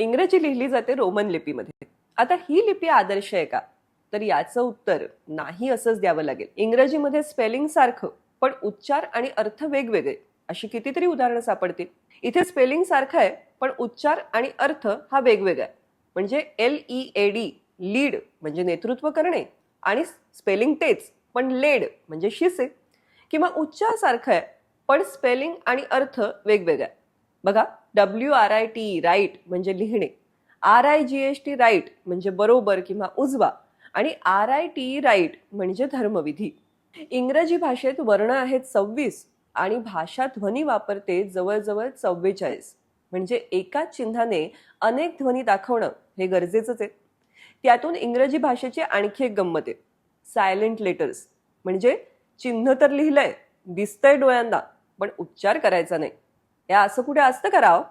इंग्रजी लिहिली जाते रोमन लिपीमध्ये. आता ही लिपी आदर्श आहे का? तर याचं उत्तर नाही असंच द्यावं लागेल. इंग्रजीमध्ये स्पेलिंग सारखं पण उच्चार आणि अर्थ वेगवेगळे अशी कितीतरी उदाहरणं सापडतील. इथे स्पेलिंग सारखं आहे पण उच्चार आणि अर्थ हा वेगवेगळा आहे. म्हणजे L E A D lead म्हणजे नेतृत्व करणे आणि स्पेलिंग तेच पण लेड म्हणजे शिसे किंवा उच्चार सारखं आहे पण स्पेलिंग आणि अर्थ वेगवेगळा आहे. बघा W R I T write म्हणजे लिहिणे. R I G S T right म्हणजे बरोबर किंवा उजवा. आणि आर आय टी राईट म्हणजे धर्मविधी. इंग्रजी भाषेत वर्ण आहेत सव्वीस आणि भाषा ध्वनी वापरते जवळजवळ चव्वेचाळीस. म्हणजे एकाच चिन्हाने अनेक ध्वनी दाखवणं हे गरजेचंच आहे. त्यातून इंग्रजी भाषेची आणखी एक गंमत आहे. सायलेंट लेटर्स म्हणजे चिन्ह तर लिहिलंय दिसतंय डोळ्यांना पण उच्चार करायचा नाही. या असं कुठे असतं करावं